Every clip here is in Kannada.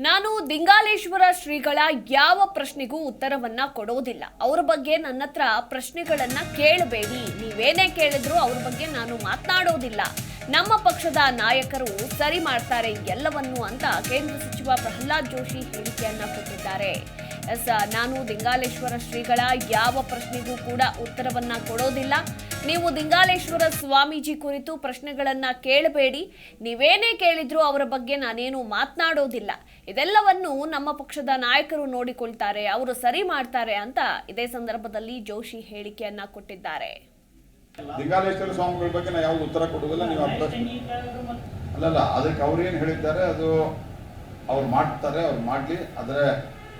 ನಾನು ದಿಂಗಾಲೇಶ್ವರ ಶ್ರೀಗಳ ಯಾವ ಪ್ರಶ್ನೆಗೂ ಉತ್ತರವನ್ನ ಕೊಡೋದಿಲ್ಲ. ಅವ್ರ ಬಗ್ಗೆ ನನ್ನ ಹತ್ರ ಪ್ರಶ್ನೆಗಳನ್ನ ಕೇಳಬೇಡಿ. ನೀವೇನೇ ಕೇಳಿದ್ರು ಅವ್ರ ಬಗ್ಗೆ ನಾನು ಮಾತನಾಡೋದಿಲ್ಲ. ನಮ್ಮ ಪಕ್ಷದ ನಾಯಕರು ಸರಿ ಮಾಡ್ತಾರೆ ಎಲ್ಲವನ್ನು ಅಂತ ಕೇಂದ್ರ ಸಚಿವ ಪ್ರಹ್ಲಾದ್ ಜೋಶಿ ಹೇಳಿಕೆಯನ್ನ ಕೊಟ್ಟಿದ್ದಾರೆ. ಎಸ್ ನಾನು ದಿಂಗಾಲೇಶ್ವರ ಶ್ರೀಗಳ ಯಾವ ಪ್ರಶ್ನೆಗೂ ಕೂಡ ಉತ್ತರವನ್ನ ಕೊಡೋದಿಲ್ಲ. ನೀವು ದಿಂಗಾಲೇಶ್ವರ ಸ್ವಾಮೀಜಿ ಕುರಿತು ಪ್ರಶ್ನೆಗಳನ್ನ ಕೇಳಬೇಡಿ. ನೀವೇನೇ ಕೇಳಿದ್ರೂ ಅವರ ಬಗ್ಗೆ ನಾನೇನು ಮಾತನಾಡೋದಿಲ್ಲ. ಇದೆಲ್ಲವನ್ನು ನಮ್ಮ ಪಕ್ಷದ ನಾಯಕರು ನೋಡಿಕೊಳ್ತಾರೆ, ಅವರು ಸರಿ ಮಾಡ್ತಾರೆ ಅಂತ ಇದೇ ಸಂದರ್ಭದಲ್ಲಿ ಜೋಶಿ ಹೇಳಿಕೆಯನ್ನ ಕೊಟ್ಟಿದ್ದಾರೆ. ಲಿಂಗಾಲೇಶ್ವರ ಸ್ವಾಮಿಗಳ ಬಗ್ಗೆ ನಾ ಯಾವ ಉತ್ತರ ಕೊಡುವುದಿಲ್ಲ, ನೀವು ಅಲ್ಲಲ್ಲ, ಅದಕ್ಕೆ ಏನು ಹೇಳಿದ್ದಾರೆ, ಅದು ಅವ್ರು ಮಾಡ್ತಾರೆ, ಅವ್ರು ಮಾಡಲಿ, ಆದರೆ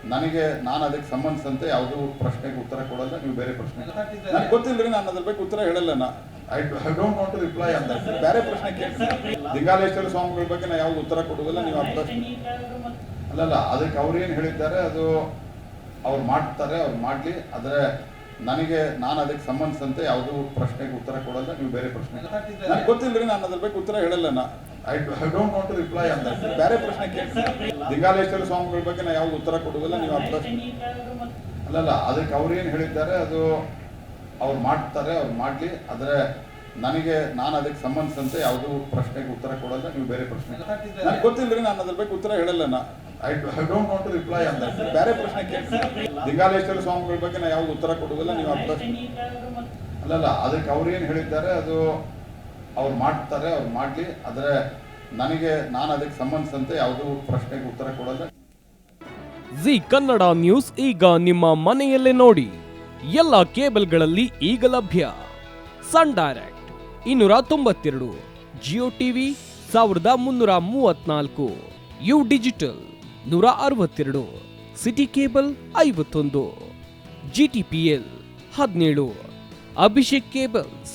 ನನಗೆ ನಾನು ಅದಕ್ಕೆ ಸಂಬಂಧಿಸಿದಂತೆ ಯಾವುದೂ ಪ್ರಶ್ನೆಗೆ ಉತ್ತರ ಕೊಡಲ್ಲ ನೀವು ಬೇರೆ ಪ್ರಶ್ನೆ ನನಗೆ ಗೊತ್ತಿಲ್ಲ ರೀ ನಾನು ಅದ್ರ ಬಗ್ಗೆ ಉತ್ತರ ಹೇಳಲ್ಲ ನಾ I I don't want to reply ಅಂತ ಬೇರೆ ಪ್ರಶ್ನೆ ಕೇಳಿ. ಲಿಂಗಾಲೇಶ್ವರ ಸ್ವಾಮಿಗಳ ಬಗ್ಗೆ ನಾ ಯಾವ ಉತ್ತರ ಕೊಡುವುದಿಲ್ಲ ನೀವು ಆ ಪ್ರಶ್ನೆ ಅಲ್ಲಲ್ಲ ಅದಕ್ಕೆ ಅವ್ರೇನು ಹೇಳಿದ್ದಾರೆ ಅದು ಅವ್ರು ಮಾಡ್ತಾರೆ ಅವ್ರು ಮಾಡಲಿ. ಆದರೆ ನನಗೆ ನಾನು ಅದಕ್ಕೆ ಸಂಬಂಧಿಸಿದಂತೆ ಯಾವುದೂ ಪ್ರಶ್ನೆಗೆ ಉತ್ತರ ಕೊಡಲ್ಲ ನೀವು ಬೇರೆ ಪ್ರಶ್ನೆ ನನಗೆ ಗೊತ್ತಿಲ್ಲ ರೀ ನಾನು ಅದ್ರ ಬಗ್ಗೆ ಉತ್ತರ ಹೇಳಲ್ಲ ನಾ I I don't want to reply ಅಂತ ಬೇರೆ ಪ್ರಶ್ನೆ ಕೇಳಿ ಲಿಂಗಾಲೇಶ್ವರ ಸ್ವಾಮಿಗಳ ಬಗ್ಗೆ ನಾ ಯಾವ ಉತ್ತರ ಕೊಡುವುದಿಲ್ಲ ನೀವು ಆ ಪ್ರಶ್ನೆ ಅಲ್ಲಲ್ಲ ಅದಕ್ಕೆ ಅವ್ರೇನು ಹೇಳಿದ್ದಾರೆ ಅದು ಅವ್ರು ಮಾಡ್ತಾರೆ ಅವ್ರು ಮಾಡಲಿ. ಆದರೆ ನನಗೆ ನಾನು ಅದಕ್ಕೆ ಸಂಬಂಧಿಸಿದಂತೆ ಯಾವುದೂ ಪ್ರಶ್ನೆಗೆ ಉತ್ತರ ಕೊಡಲ್ಲ ನೀವು ಬೇರೆ ಪ್ರಶ್ನೆ ನನಗೆ ಗೊತ್ತಿಲ್ಲ ರೀ ನಾನು ಅದ್ರ ಬಗ್ಗೆ ಉತ್ತರ ಹೇಳಲ್ಲ ನಾ. I I don't want to reply ಅಂತ ಬೇರೆ ಪ್ರಶ್ನೆ ಕೇಳ್ತೀನಿ. ಲಿಂಗಾಲೇಶ್ವರ ಸ್ವಾಮಿಗಳ ಬಗ್ಗೆ ನಾ ಯಾವ ಉತ್ತರ ಕೊಡುವುದಿಲ್ಲ ನೀವು ಆ ಪ್ರಶ್ನೆ ಅಲ್ಲಲ್ಲ ಅದಕ್ಕೆ ಅವ್ರೇನು ಹೇಳಿದ್ದಾರೆ ಅದು ಅವ್ರು ಮಾಡ್ತಾರೆ, ಅವ್ರು ಮಾಡಲಿ. ಆದರೆ ನನಗೆ, ನಾನು ಅದಕ್ಕೆ ಸಂಬಂಧಿಸಿದಂತೆ ಯಾವುದೂ ಪ್ರಶ್ನೆಗೆ ಉತ್ತರ ಕೊಡಲ್ಲ. ಜಿ ಕನ್ನಡ ನ್ಯೂಸ್ ಈಗ ನಿಮ್ಮ ಮನೆಯಲ್ಲೇ ನೋಡಿ. ಎಲ್ಲ ಕೇಬಲ್ಗಳಲ್ಲಿ ಈಗ ಲಭ್ಯ. ಸನ್ ಡೈರೆಕ್ಟ್ ಇನ್ನೂರ ತೊಂಬತ್ತೆರಡು, ಜಿಯೋ ಟಿವಿ ಸಾವಿರದ ಮುನ್ನೂರ ಮೂವತ್ನಾಲ್ಕು, ಯು ಡಿಜಿಟಲ್ ನೂರ ಅರವತ್ತೆರಡು, ಸಿಟಿ ಕೇಬಲ್ ಐವತ್ತೊಂದು, ಜಿ ಟಿ ಪಿ ಎಲ್ ಹದಿನೇಳು, ಅಭಿಷೇಕ್ ಕೇಬಲ್ಸ್